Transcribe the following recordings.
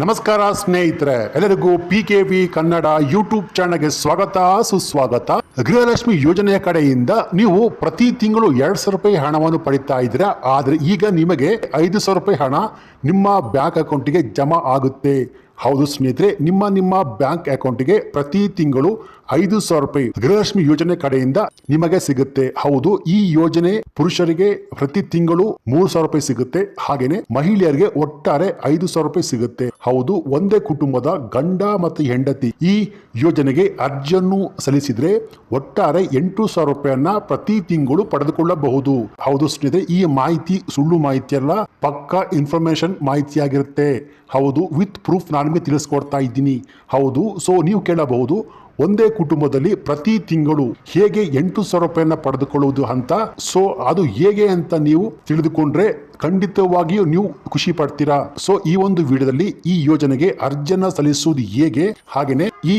ನಮಸ್ಕಾರ ಸ್ನೇಹಿತರೆ, ಎಲ್ಲರಿಗೂ P K V Kannada YouTube ಚಾನಲ್ಗೆ ಸ್ವಾಗತ, ಸುಸ್ವಾಗತ. ಗೃಹಲಕ್ಷ್ಮಿ ಯೋಜನೆಯ ಕಡೆಯಿಂದ ನೀವು ಪ್ರತಿ ತಿಂಗಳು ಎರಡ್ ಸಾವಿರ ರೂಪಾಯಿ ಹಣವನ್ನು ಪಡಿತಾ ಇದ್ದೀರಾ? ಆದರೆ ಈಗ ನಿಮಗೆ ಐದು ಸಾವಿರ ರೂಪಾಯಿ ಹಣ ನಿಮ್ಮ ಬ್ಯಾಂಕ್ ಅಕೌಂಟಿಗೆ ಜಮಾ ಆಗುತ್ತೆ. ಹೌದು ಸ್ನೇಹಿತರೆ, ನಿಮ್ಮ ನಿಮ್ಮ ಬ್ಯಾಂಕ್ ಅಕೌಂಟಿಗೆ ಪ್ರತಿ ತಿಂಗಳು ಐದು ಸಾವಿರ ರೂಪಾಯಿ ಗೃಹಲಕ್ಷ್ಮಿ ಯೋಜನೆ ಕಡೆಯಿಂದ ನಿಮಗೆ ಸಿಗುತ್ತೆ. ಹೌದು, ಈ ಯೋಜನೆ ಪುರುಷರಿಗೆ ಪ್ರತಿ ತಿಂಗಳು ಮೂರು ಸಾವಿರ ರೂಪಾಯಿ ಸಿಗುತ್ತೆ. ಹಾಗೇನೆ ಮಹಿಳೆಯರಿಗೆ ಒಟ್ಟಾರೆ ಐದು ಸಾವಿರ ರೂಪಾಯಿ ಸಿಗುತ್ತೆ. ಹೌದು, ಒಂದೇ ಕುಟುಂಬದ ಗಂಡ ಮತ್ತು ಹೆಂಡತಿ ಈ ಯೋಜನೆಗೆ ಅರ್ಜಿಯನ್ನು ಸಲ್ಲಿಸಿದ್ರೆ ಒಟ್ಟಾರೆ ಎಂಟು ಸಾವಿರ ರೂಪಾಯಿಯನ್ನ ಪ್ರತಿ ತಿಂಗಳು ಪಡೆದುಕೊಳ್ಳಬಹುದು. ಹೌದು ಸ್ನೇಹಿತರೆ, ಈ ಮಾಹಿತಿ ಸುಳ್ಳು ಮಾಹಿತಿ ಅಲ್ಲ, ಪಕ್ಕಾ ಇನ್ಫಾರ್ಮೇಶನ್ ಮಾಹಿತಿಯಾಗಿರುತ್ತೆ. ಹೌದು, ವಿತ್ ಪ್ರೂಫ್ ನಾನು ನಿಮಗೆ ತಿಳಿಸ್ಕೊಡ್ತಾ ಇದ್ದೀನಿ. ಹೌದು, ಸೊ ನೀವು ಕೇಳಬಹುದು ಒಂದೇ ಕುಟುಂಬದಲ್ಲಿ ಪ್ರತಿ ತಿಂಗಳು ಹೇಗೆ ಎಂಟು ಸಾವಿರ ರೂಪಾಯಿಯನ್ನ ಪಡೆದುಕೊಳ್ಳುವುದು ಅಂತ, ಸೊ ಅದು ಹೇಗೆ ಅಂತ ನೀವು ತಿಳಿದುಕೊಂಡ್ರೆ ಖಂಡಿತವಾಗಿಯೂ ನೀವು ಖುಷಿ ಪಡ್ತೀರಾ. ಸೊ ಈ ಒಂದು ವಿಡಿಯೋದಲ್ಲಿ ಈ ಯೋಜನೆಗೆ ಅರ್ಜಿಯನ್ನ ಸಲ್ಲಿಸುವುದು ಹೇಗೆ? ಹಾಗೇನೆ ಈ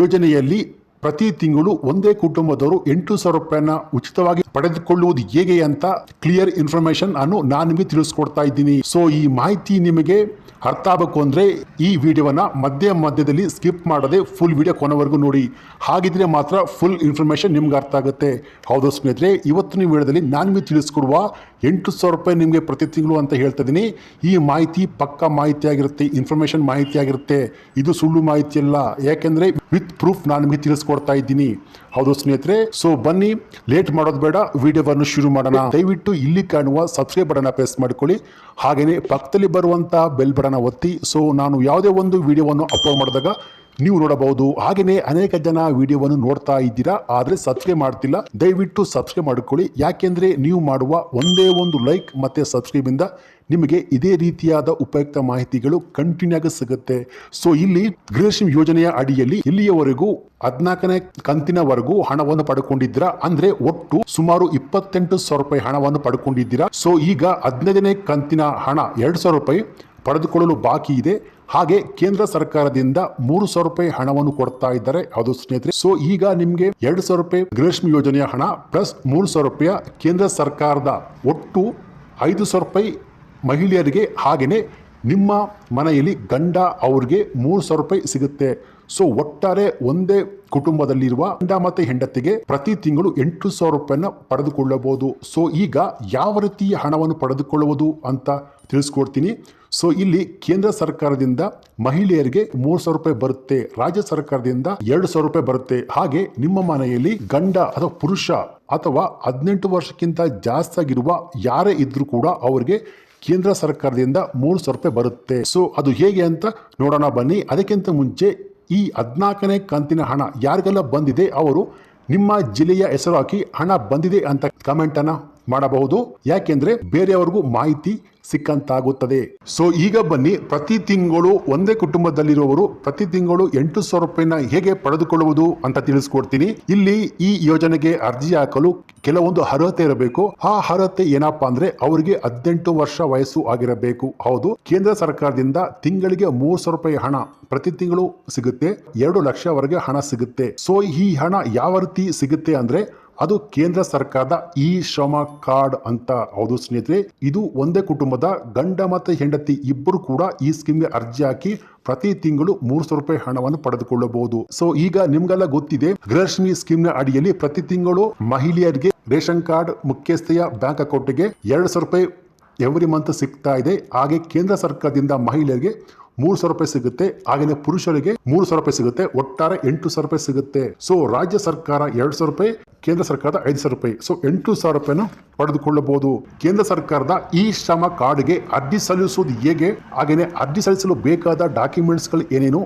ಯೋಜನೆಯಲ್ಲಿ ಪ್ರತಿ ತಿಂಗಳು ಒಂದೇ ಕುಟುಂಬದವರು ಎಂಟು ಸಾವಿರ ರೂಪಾಯಿನ ಉಚಿತವಾಗಿ ಪಡೆದುಕೊಳ್ಳುವುದು ಹೇಗೆ ಅಂತ ಕ್ಲಿಯರ್ ಇನ್ಫಾರ್ಮೇಶನ್ ಅನ್ನು ನಾನು ನಿಮಗೆ ತಿಳಿಸ್ಕೊಡ್ತಾ ಇದ್ದೀನಿ. ಸೊ ಈ ಮಾಹಿತಿ ನಿಮಗೆ ಅರ್ಥ ಆಗಬೇಕು ಅಂದರೆ ಈ ವಿಡಿಯೋವನ್ನು ಮಧ್ಯ ಮಧ್ಯದಲ್ಲಿ ಸ್ಕಿಪ್ ಮಾಡದೆ ಫುಲ್ ವಿಡಿಯೋ ಕೊನೆವರೆಗೂ ನೋಡಿ. ಹಾಗಿದ್ರೆ ಮಾತ್ರ ಫುಲ್ ಇನ್ಫಾರ್ಮೇಷನ್ ನಿಮ್ಗೆ ಅರ್ಥ ಆಗುತ್ತೆ. ಹೌದು ಸ್ನೇಹಿತರೆ, ಇವತ್ತಿನ ವಿಡಿಯೋದಲ್ಲಿ ನಾನು ನಿಮಗೆ ತಿಳಿಸ್ಕೊಡುವ ಎಂಟು ಸಾವಿರ ರೂಪಾಯಿ ನಿಮಗೆ ಪ್ರತಿ ತಿಂಗಳು ಅಂತ ಹೇಳ್ತಾ ಇದ್ದೀನಿ. ಈ ಮಾಹಿತಿ ಪಕ್ಕ ಮಾಹಿತಿ ಆಗಿರುತ್ತೆ ಇನ್ಫಾರ್ಮೇಶನ್ ಮಾಹಿತಿ ಆಗಿರುತ್ತೆ. ಇದು ಸುಳ್ಳು ಮಾಹಿತಿ ಅಲ್ಲ. ಯಾಕೆಂದರೆ ವಿತ್ ಪ್ರೂಫ್ ನಾನು ನಿಮಗೆ ತಿಳಿಸ್ಕೊಡ್ತಾ ಇದ್ದೀನಿ. ಹೌದು ಸ್ನೇಹಿತರೆ ಸೊ ಬನ್ನಿ ಲೇಟ್ ಮಾಡೋದು ಬೇಡ. ವಿಡಿಯೋವನ್ನು ಶುರು ಮಾಡೋಣ. ದಯವಿಟ್ಟು ಇಲ್ಲಿ ಕಾಣುವ ಸಬ್ಸ್ಕ್ರೈಬ್ ಬಟನ್ ಪ್ರೆಸ್ ಮಾಡ್ಕೊಳ್ಳಿ. ಹಾಗೆಯೇ ಪಕ್ಕದಲ್ಲಿ ಬರುವಂತಹ ಬೆಲ್ ಬಟನ್ ಒತ್ತಿ. ಸೊ ನಾನು ಯಾವುದೇ ಒಂದು ವಿಡಿಯೋವನ್ನು ಅಪ್ಲೋಡ್ ಮಾಡಿದಾಗ ನೀವು ನೋಡಬಹುದು. ಹಾಗೆಯೇ ಅನೇಕ ಜನ ವಿಡಿಯೋವನ್ನು ನೋಡ್ತಾ ಇದ್ದೀರಾ, ಆದರೆ ಸಬ್ಸ್ಕ್ರೈಬ್ ಮಾಡ್ತಿಲ್ಲ. ದಯವಿಟ್ಟು ಸಬ್ಸ್ಕ್ರೈಬ್ ಮಾಡ್ಕೊಳ್ಳಿ. ಯಾಕೆಂದ್ರೆ ನೀವು ಮಾಡುವ ಒಂದೇ ಒಂದು ಲೈಕ್ ಮತ್ತೆ ಸಬ್ಸ್ಕ್ರೈಬ್ ಇಂದ ನಿಮಗೆ ಇದೇ ರೀತಿಯಾದ ಉಪಯುಕ್ತ ಮಾಹಿತಿಗಳು ಕಂಟಿನ್ಯೂ ಆಗಿ ಸಿಗುತ್ತೆ. ಸೊ ಇಲ್ಲಿ ಗೃಹಲಕ್ಷ್ಮಿ ಯೋಜನೆಯ ಅಡಿಯಲ್ಲಿ ಇಲ್ಲಿಯವರೆಗೂ ಹದಿನಾಲ್ಕನೇ ಕಂತಿನವರೆಗೂ ಹಣವನ್ನು ಪಡ್ಕೊಂಡಿದ್ದೀರ? ಅಂದ್ರೆ ಒಟ್ಟು ಸುಮಾರು ಇಪ್ಪತ್ತೆಂಟು ಸಾವಿರ ರೂಪಾಯಿ ಹಣವನ್ನು ಪಡ್ಕೊಂಡಿದ್ದೀರಾ? ಸೊ ಈಗ ಹದಿನೈದನೇ ಕಂತಿನ ಹಣ ಎರಡು ಸಾವಿರ ರೂಪಾಯಿ ಪಡೆದುಕೊಳ್ಳಲು ಬಾಕಿ ಇದೆ. ಹಾಗೆ ಕೇಂದ್ರ ಸರ್ಕಾರದಿಂದ ಮೂರು ಸಾವಿರ ರೂಪಾಯಿ ಹಣವನ್ನು ಕೊಡ್ತಾ ಇದ್ದಾರೆ. ಅದು ಸ್ನೇಹಿತರೆ. ಸೊ ಈಗ ನಿಮ್ಗೆ ಎರಡು ಸಾವಿರ ರೂಪಾಯಿ ಗೃಹಲಕ್ಷ್ಮಿ ಯೋಜನೆಯ ಹಣ ಪ್ಲಸ್ ಮೂರು ಸಾವಿರ ರೂಪಾಯಿ ಕೇಂದ್ರ ಸರ್ಕಾರದ ಒಟ್ಟು ಐದು ಸಾವಿರ ರೂಪಾಯಿ ಮಹಿಳೆಯರಿಗೆ ಹಾಗೆಯೇ ನಿಮ್ಮ ಮನೆಯಲ್ಲಿ ಗಂಡ ಅವ್ರಿಗೆ ಮೂರು ಸಾವಿರ ರೂಪಾಯಿ ಸಿಗುತ್ತೆ. ಸೊ ಒಟ್ಟಾರೆ ಒಂದೇ ಕುಟುಂಬದಲ್ಲಿರುವ ಗಂಡ ಮತ್ತೆ ಹೆಂಡತಿಗೆ ಪ್ರತಿ ತಿಂಗಳು ಎಂಟು ಸಾವಿರ ರೂಪಾಯಿನ ಪಡೆದುಕೊಳ್ಳಬಹುದು. ಸೊ ಈಗ ಯಾವ ರೀತಿಯ ಹಣವನ್ನು ಪಡೆದುಕೊಳ್ಳುವುದು ಅಂತ ತಿಳಿಸ್ಕೊಡ್ತೀನಿ. ಸೊ ಇಲ್ಲಿ ಕೇಂದ್ರ ಸರ್ಕಾರದಿಂದ ಮಹಿಳೆಯರಿಗೆ ಮೂರು ಸಾವಿರ ರೂಪಾಯಿ ಬರುತ್ತೆ, ರಾಜ್ಯ ಸರ್ಕಾರದಿಂದ ಎರಡು ಸಾವಿರ ರೂಪಾಯಿ ಬರುತ್ತೆ. ಹಾಗೆ ನಿಮ್ಮ ಮನೆಯಲ್ಲಿ ಗಂಡ ಅಥವಾ ಪುರುಷ ಅಥವಾ ಹದಿನೆಂಟು ವರ್ಷಕ್ಕಿಂತ ಜಾಸ್ತಿ ಆಗಿರುವ ಯಾರೇ ಇದ್ರೂ ಕೂಡ ಅವರಿಗೆ ಕೇಂದ್ರ ಸರ್ಕಾರದಿಂದ ಮೂರು ಸಾವಿರ ರೂಪಾಯಿ ಬರುತ್ತೆ. ಸೊ ಅದು ಹೇಗೆ ಅಂತ ನೋಡೋಣ ಬನ್ನಿ. ಅದಕ್ಕಿಂತ ಮುಂಚೆ ಈ ಹದಿನಾಲ್ಕನೇ ಕಂತಿನ ಹಣ ಯಾರಿಗೆಲ್ಲ ಬಂದಿದೆ ಅವರು ನಿಮ್ಮ ಜಿಲ್ಲೆಯ ಹೆಸರು ಹಾಕಿ ಹಣ ಬಂದಿದೆ ಅಂತ ಕಮೆಂಟನ್ನು ಮಾಡಬಹುದು. ಯಾಕೆಂದ್ರೆ ಬೇರೆಯವ್ರಿಗೂ ಮಾಹಿತಿ ಸಿಕ್ಕಂತಾಗುತ್ತದೆ. ಸೊ ಈಗ ಬನ್ನಿ, ಪ್ರತಿ ತಿಂಗಳು ಒಂದೇ ಕುಟುಂಬದಲ್ಲಿರುವವರು ಪ್ರತಿ ತಿಂಗಳು ಎಂಟು ಸಾವಿರ ರೂಪಾಯಿನ ಹೇಗೆ ಪಡೆದುಕೊಳ್ಳುವುದು ಅಂತ ತಿಳಿಸ್ಕೊಡ್ತೀನಿ. ಇಲ್ಲಿ ಈ ಯೋಜನೆಗೆ ಅರ್ಜಿ ಹಾಕಲು ಕೆಲವೊಂದು ಅರ್ಹತೆ ಇರಬೇಕು. ಆ ಅರ್ಹತೆ ಏನಪ್ಪಾ ಅಂದ್ರೆ ಅವರಿಗೆ ಹದಿನೆಂಟು ವರ್ಷ ವಯಸ್ಸು ಆಗಿರಬೇಕು. ಹೌದು, ಕೇಂದ್ರ ಸರ್ಕಾರದಿಂದ ತಿಂಗಳಿಗೆ ಮೂರು ಸಾವಿರ ರೂಪಾಯಿ ಹಣ ಪ್ರತಿ ತಿಂಗಳು ಸಿಗುತ್ತೆ. ಎರಡು ಲಕ್ಷವರೆಗೆ ಹಣ ಸಿಗುತ್ತೆ. ಸೊ ಈ ಹಣ ಯಾವ ರೀತಿ ಸಿಗುತ್ತೆ ಅಂದ್ರೆ ಅದು ಕೇಂದ್ರ ಸರ್ಕಾರದ ಇ ಶ್ರಮ ಕಾರ್ಡ್ ಅಂತ. ಹೌದು ಸ್ನೇಹಿತರೆ, ಇದು ಒಂದೇ ಕುಟುಂಬದ ಗಂಡ ಮತ್ತು ಹೆಂಡತಿ ಇಬ್ಬರು ಕೂಡ ಈ ಸ್ಕೀಮ್ಗೆ ಅರ್ಜಿ ಹಾಕಿ ಪ್ರತಿ ತಿಂಗಳು ಮೂರು ಸಾವಿರ ರೂಪಾಯಿ ಹಣವನ್ನು ಪಡೆದುಕೊಳ್ಳಬಹುದು. ಸೊ ಈಗ ನಿಮ್ಗೆಲ್ಲ ಗೊತ್ತಿದೆ ಗೃಹಲಕ್ಷ್ಮಿ ಸ್ಕೀಮ್ನ ಅಡಿಯಲ್ಲಿ ಪ್ರತಿ ತಿಂಗಳು ಮಹಿಳೆಯರಿಗೆ ರೇಷನ್ ಕಾರ್ಡ್ ಮುಖ್ಯಸ್ಥೆಯ ಬ್ಯಾಂಕ್ ಅಕೌಂಟ್ಗೆ ಎರಡು ಸಾವಿರ ರೂಪಾಯಿ ಎವ್ರಿ ಮಂತ್ ಸಿಗ್ತಾ ಇದೆ. ಹಾಗೆ ಕೇಂದ್ರ ಸರ್ಕಾರದಿಂದ ಮಹಿಳೆಯರಿಗೆ ಮೂರು ಸಾವಿರ ರೂಪಾಯಿ ಸಿಗುತ್ತೆ. ಹಾಗೆಯೇ ಪುರುಷರಿಗೆ ಮೂರು ಸಾವಿರ ರೂಪಾಯಿ ಸಿಗುತ್ತೆ. ಒಟ್ಟಾರೆ ಎಂಟು ಸಾವಿರ ರೂಪಾಯಿ ಸಿಗುತ್ತೆ. ಸೊ ರಾಜ್ಯ ಸರ್ಕಾರ ಎರಡು ಸಾವಿರ ರೂಪಾಯಿ, ಕೇಂದ್ರ ಸರ್ಕಾರದ ಐದು ಸಾವಿರ ರೂಪಾಯಿ. ಸೊ ಎಂಟು ಸಾವಿರ ರೂಪಾಯಿನ ಪಡೆದುಕೊಳ್ಳಬಹುದು. ಕೇಂದ್ರ ಸರ್ಕಾರದ ಈ ಶ್ರಮ ಕಾರ್ಡ್ಗೆ ಅರ್ಜಿ ಸಲ್ಲಿಸುವುದು ಹೇಗೆ? ಹಾಗೆಯೇ ಅರ್ಜಿ ಸಲ್ಲಿಸಲು ಬೇಕಾದ ಡಾಕ್ಯುಮೆಂಟ್ಸ್ಗಳು ಏನೇನು?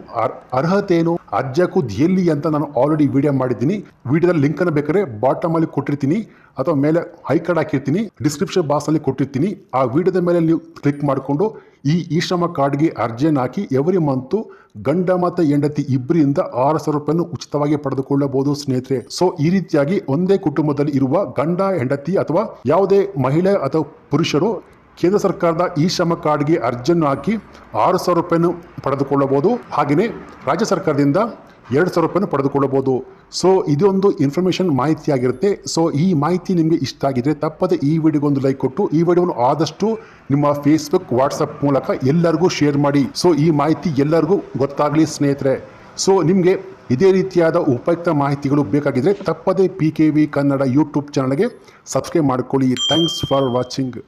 ಅರ್ಹತೆ ಏನು? ಅರ್ಜಿ ಹಾಕುವುದು ಎಲ್ಲಿ ಅಂತ ನಾನು ಆಲ್ರೆಡಿ ವಿಡಿಯೋ ಮಾಡಿದ್ದೀನಿ. ವಿಡಿಯೋದಲ್ಲಿ ಲಿಂಕ್ ಅನ್ನು ಬೇಕಾದ್ರೆ ಬಾಟಮ್ ಅಲ್ಲಿ ಕೊಟ್ಟಿರ್ತೀನಿ. ಅಥವಾ ಮೇಲೆ ಹೈಕಾರ್ಡ್ ಹಾಕಿರ್ತೀನಿ. ಡಿಸ್ಕ್ರಿಪ್ಷನ್ ಬಾಕ್ಸ್ ಅಲ್ಲಿ ಕೊಟ್ಟಿರ್ತೀನಿ. ಆ ವಿಡಿಯೋದ ಮೇಲೆ ನೀವು ಕ್ಲಿಕ್ ಮಾಡಿಕೊಂಡು ಈ ಇ ಶ್ರಮ ಕಾರ್ಡ್ಗೆ ಅರ್ಜಿಯನ್ನು ಹಾಕಿ ಎವ್ರಿ ಮಂತು ಗಂಡ ಮತ್ತು ಹೆಂಡತಿ ಇಬ್ಬರಿಂದ ಆರು ಸಾವಿರ ರೂಪಾಯಿಯನ್ನು ಉಚಿತವಾಗಿ ಪಡೆದುಕೊಳ್ಳಬಹುದು ಸ್ನೇಹಿತರೆ. ಸೊ ಈ ರೀತಿಯಾಗಿ ಒಂದೇ ಕುಟುಂಬದಲ್ಲಿ ಇರುವ ಗಂಡ, ಹೆಂಡತಿ ಅಥವಾ ಯಾವುದೇ ಮಹಿಳೆ ಅಥವಾ ಪುರುಷರು ಕೇಂದ್ರ ಸರ್ಕಾರದ ಈ ಶ್ರಮ ಕಾರ್ಡ್ಗೆ ಅರ್ಜಿಯನ್ನು ಹಾಕಿ ಆರು ಸಾವಿರ ರೂಪಾಯಿಯನ್ನು ಪಡೆದುಕೊಳ್ಳಬಹುದು. ಹಾಗೆಯೇ ರಾಜ್ಯ ಸರ್ಕಾರದಿಂದ ಎರಡು ಸಾವಿರ ರೂಪಾಯಿನ ಪಡೆದುಕೊಳ್ಳಬಹುದು. ಸೊ ಇದೊಂದು ಇನ್ಫಾರ್ಮೇಷನ್ ಮಾಹಿತಿ ಆಗಿರುತ್ತೆ ಸೊ ಈ ಮಾಹಿತಿ ನಿಮಗೆ ಇಷ್ಟ ಆಗಿದ್ರೆ ತಪ್ಪದೆ ಈ ವಿಡಿಯೋಗೊಂದು ಲೈಕ್ ಕೊಟ್ಟು, ಈ ವಿಡಿಯೋವನ್ನು ಆದಷ್ಟು ನಿಮ್ಮ ಫೇಸ್ಬುಕ್ ವಾಟ್ಸಪ್ ಮೂಲಕ ಎಲ್ಲರಿಗೂ ಶೇರ್ ಮಾಡಿ. ಸೊ ಈ ಮಾಹಿತಿ ಎಲ್ಲರಿಗೂ ಗೊತ್ತಾಗಲಿ ಸ್ನೇಹಿತರೆ. ಸೊ ನಿಮಗೆ ಇದೇ ರೀತಿಯಾದ ಉಪಯುಕ್ತ ಮಾಹಿತಿಗಳು ಬೇಕಾಗಿದ್ದರೆ ತಪ್ಪದೆ P K V Kannada YouTube ಚಾನಲ್ಗೆ ಸಬ್ಸ್ಕ್ರೈಬ್ ಮಾಡಿಕೊಳ್ಳಿ. Thanks for watching